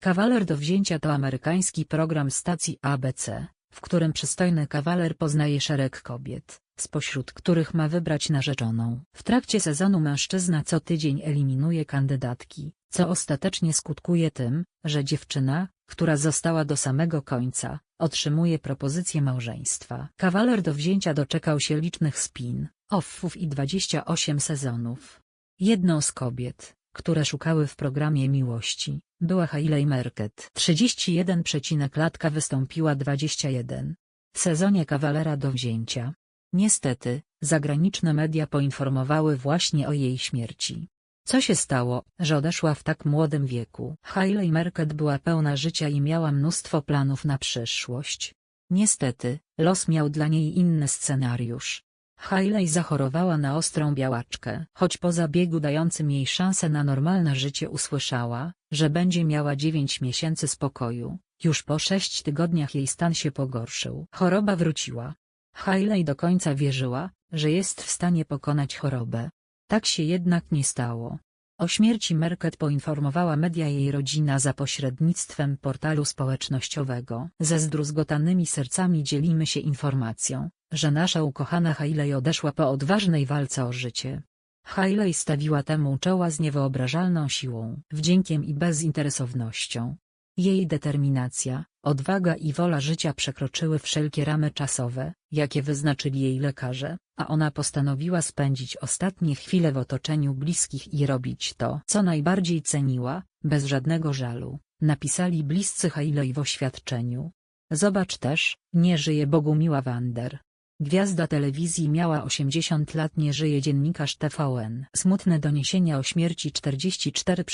Kawaler do wzięcia to amerykański program stacji ABC, w którym przystojny kawaler poznaje szereg kobiet, spośród których ma wybrać narzeczoną. W trakcie sezonu mężczyzna co tydzień eliminuje kandydatki, co ostatecznie skutkuje tym, że dziewczyna, która została do samego końca, otrzymuje propozycję małżeństwa. Kawaler do wzięcia doczekał się licznych spin, offów i 28 sezonów. Jedną z kobiet, które szukały w programie miłości, była Hailey Merket. 31 przecinek latka wystąpiła 21. W sezonie kawalera do wzięcia. Niestety, zagraniczne media poinformowały właśnie o jej śmierci. Co się stało, że odeszła w tak młodym wieku? Hailey Merket była pełna życia i miała mnóstwo planów na przyszłość. Niestety, los miał dla niej inny scenariusz. Hailey zachorowała na ostrą białaczkę. Choć po zabiegu dającym jej szansę na normalne życie usłyszała, że będzie miała 9 miesięcy spokoju, już po 6 tygodniach jej stan się pogorszył. Choroba wróciła. Hailey do końca wierzyła, że jest w stanie pokonać chorobę. Tak się jednak nie stało. O śmierci Merket poinformowała media jej rodzina za pośrednictwem portalu społecznościowego. Ze zdruzgotanymi sercami dzielimy się informacją, że nasza ukochana Hailey odeszła po odważnej walce o życie. Hailey stawiła temu czoła z niewyobrażalną siłą, wdziękiem i bezinteresownością. Jej determinacja, odwaga i wola życia przekroczyły wszelkie ramy czasowe, jakie wyznaczyli jej lekarze, a ona postanowiła spędzić ostatnie chwile w otoczeniu bliskich i robić to, co najbardziej ceniła, bez żadnego żalu, napisali bliscy Hailey w oświadczeniu. Zobacz też, nie żyje Bogumiła Wander. Gwiazda telewizji miała 80 lat nie żyje dziennikarz TVN. Smutne doniesienia o śmierci 44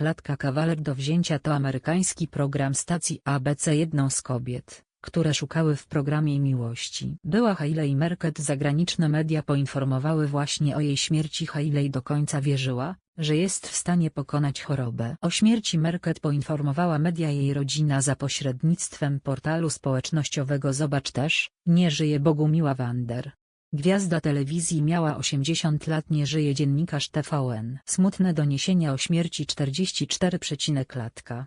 latka kawaler do wzięcia to amerykański program stacji ABC jedną z kobiet, które szukały w programie miłości. Była Hailey Merket zagraniczne media poinformowały właśnie o jej śmierci Hailey do końca wierzyła, że jest w stanie pokonać chorobę. O śmierci Merket poinformowała media jej rodzina za pośrednictwem portalu społecznościowego Zobacz też, nie żyje Bogumiła Wander. Gwiazda telewizji miała 80 lat nie żyje dziennikarz TVN. Smutne doniesienia o śmierci 44 latka